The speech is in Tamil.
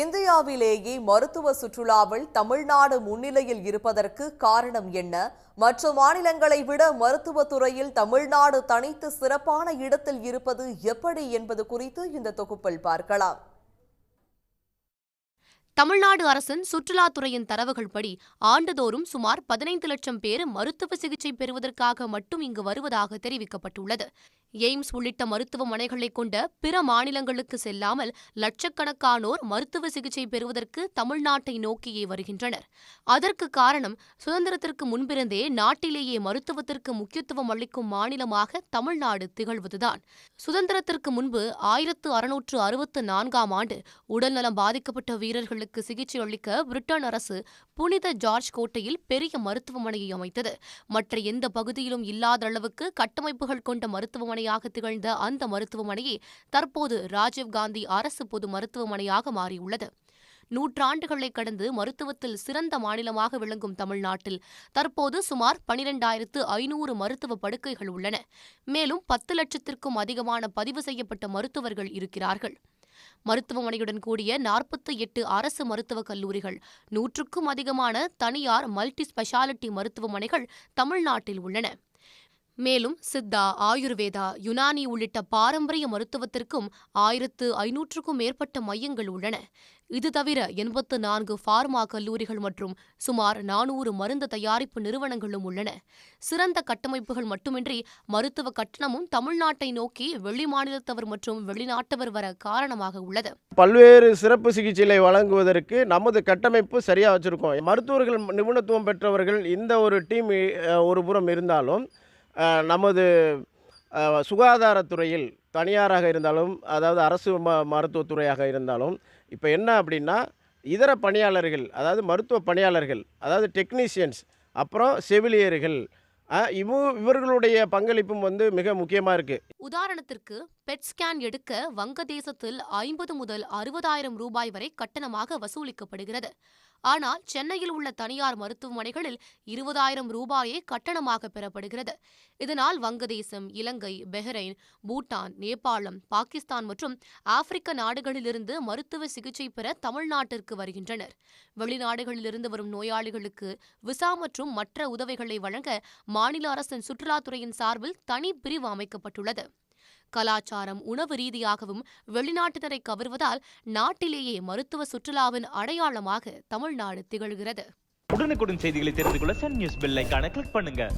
இந்தியாவிலேயே மருத்துவ சுற்றுலாவில் தமிழ்நாடு முன்னிலையில் இருப்பதற்கு காரணம் என்ன? மற்ற மாநிலங்களை விட மருத்துவ துறையில் தமிழ்நாடு தனித்து சிறப்பான இடத்தில் இருப்பது எப்படி என்பது குறித்து இந்த தொகுப்பில் பார்க்கலாம். தமிழ்நாடு அரசின் சுற்றுலாத்துறையின் தரவுகள் படி ஆண்டுதோறும் சுமார் பதினைந்து லட்சம் பேர் மருத்துவ சிகிச்சை பெறுவதற்காக மட்டும் இங்கு வருவதாக தெரிவிக்கப்பட்டுள்ளது. எய்ம்ஸ் உள்ளிட்ட மருத்துவமனைகளை கொண்ட பிற மாநிலங்களுக்கு செல்லாமல் லட்சக்கணக்கானோர் மருத்துவ சிகிச்சை பெறுவதற்கு தமிழ்நாட்டை நோக்கியே வருகின்றனர். அதற்கு காரணம் சுதந்திரத்திற்கு முன்பிருந்தே நாட்டிலேயே மருத்துவத்திற்கு முக்கியத்துவம் அளிக்கும் மாநிலமாக தமிழ்நாடு திகழ்வதுதான். சுதந்திரத்திற்கு முன்பு ஆயிரத்து அறுநூற்று அறுபத்து நான்காம் ஆண்டு உடல்நலம் பாதிக்கப்பட்ட வீரர்கள் வீரர்களுக்கு சிகிச்சை அளிக்க பிரிட்டன் அரசு புனித ஜார்ஜ் கோட்டையில் பெரிய மருத்துவமனையை அமைத்தது. மற்ற எந்த பகுதியிலும் இல்லாத அளவுக்கு கட்டமைப்புகள் கொண்ட மருத்துவமனையாக திகழ்ந்த அந்த மருத்துவமனையே தற்போது ராஜீவ்காந்தி அரசு பொது மருத்துவமனையாக மாறியுள்ளது. நூற்றாண்டுகளை கடந்து மருத்துவத்தில் சிறந்த மாநிலமாக விளங்கும் தமிழ்நாட்டில் தற்போது சுமார் பனிரெண்டாயிரத்து ஐநூறு மருத்துவ படுக்கைகள் உள்ளன. மேலும் பத்து லட்சத்திற்கும் அதிகமான பதிவு செய்யப்பட்ட மருத்துவர்கள் இருக்கிறார்கள். மருத்துவமனையுடன் கூடிய நாற்பத்தி எட்டு அரசு மருத்துவக் கல்லூரிகள் நூற்றுக்கும் அதிகமான தனியார் மல்டி ஸ்பெஷாலிட்டி மருத்துவமனைகள் தமிழ்நாட்டில் உள்ளன. மேலும் சித்தா ஆயுர்வேதா யுனானி உள்ளிட்ட பாரம்பரிய மருத்துவத்திற்கும் ஆயிரத்து ஐநூற்றுக்கும் மேற்பட்ட மையங்கள் உள்ளன. இது தவிர எண்பத்து நான்கு ஃபார்மா கல்லூரிகள் மற்றும் சுமார் நானூறு மருந்து தயாரிப்பு நிறுவனங்களும் உள்ளன. சிறந்த கட்டமைப்புகள் மட்டுமின்றி மருத்துவ கட்டணமும் தமிழ்நாட்டை நோக்கி வெளி மாநிலத்தவர் மற்றும் வெளிநாட்டவர் வர காரணமாக உள்ளது. பல்வேறு சிறப்பு சிகிச்சைகளை வழங்குவதற்கு நமது கட்டமைப்பு சரியாக வச்சுருக்கோம். மருத்துவர்கள் நிபுணத்துவம் பெற்றவர்கள் இந்த ஒரு டீம் ஒரு புறம் இருந்தாலும் நமது சுகாதாரத்துறையில் தனியாராக இருந்தாலும் அதாவது அரசு ம மருத்துவத்துறையாக இருந்தாலும் இப்போ என்ன அப்படின்னா இதர பணியாளர்கள் அதாவது மருத்துவ பணியாளர்கள் அதாவது டெக்னீஷியன்ஸ் அப்புறம் செவிலியர்கள் அஹ், இவ இவர்களுடைய பங்களிப்பும் வந்து மிக முக்கியமாக இருக்குது உதாரணத்திற்கு பெட் ஸ்கேன் எடுக்க வங்கதேசத்தில் ஐம்பது முதல் அறுபதாயிரம் ரூபாய் வரை கட்டணமாக வசூலிக்கப்படுகிறது. ஆனால் சென்னையில் உள்ள தனியார் மருத்துவமனைகளில் இருபதாயிரம் ரூபாயே கட்டணமாக பெறப்படுகிறது. இதனால் வங்கதேசம் இலங்கை பெஹ்ரைன் பூட்டான் நேபாளம் பாகிஸ்தான் மற்றும் ஆப்பிரிக்க நாடுகளிலிருந்து மருத்துவ சிகிச்சை பெற தமிழ்நாட்டிற்கு வருகின்றனர். வெளிநாடுகளிலிருந்து வரும் நோயாளிகளுக்கு விசா மற்றும் மற்ற உதவிகளை வழங்க மாநில அரசின் சுற்றுலாத்துறையின் சார்பில் தனி பிரிவு அமைக்கப்பட்டுள்ளது. கலாச்சாரம் உணவு ரீதியாகவும் வெளிநாட்டினரை கவர்வதால் நாட்டிலேயே மருத்துவ சுற்றுலாவின் அடையாளமாக தமிழ்நாடு திகழ்கிறது. உடனுக்குடன் செய்திகளை தெரிந்து கொள்ள சன் நியூஸ் பெல் கிளிக் பண்ணுங்க.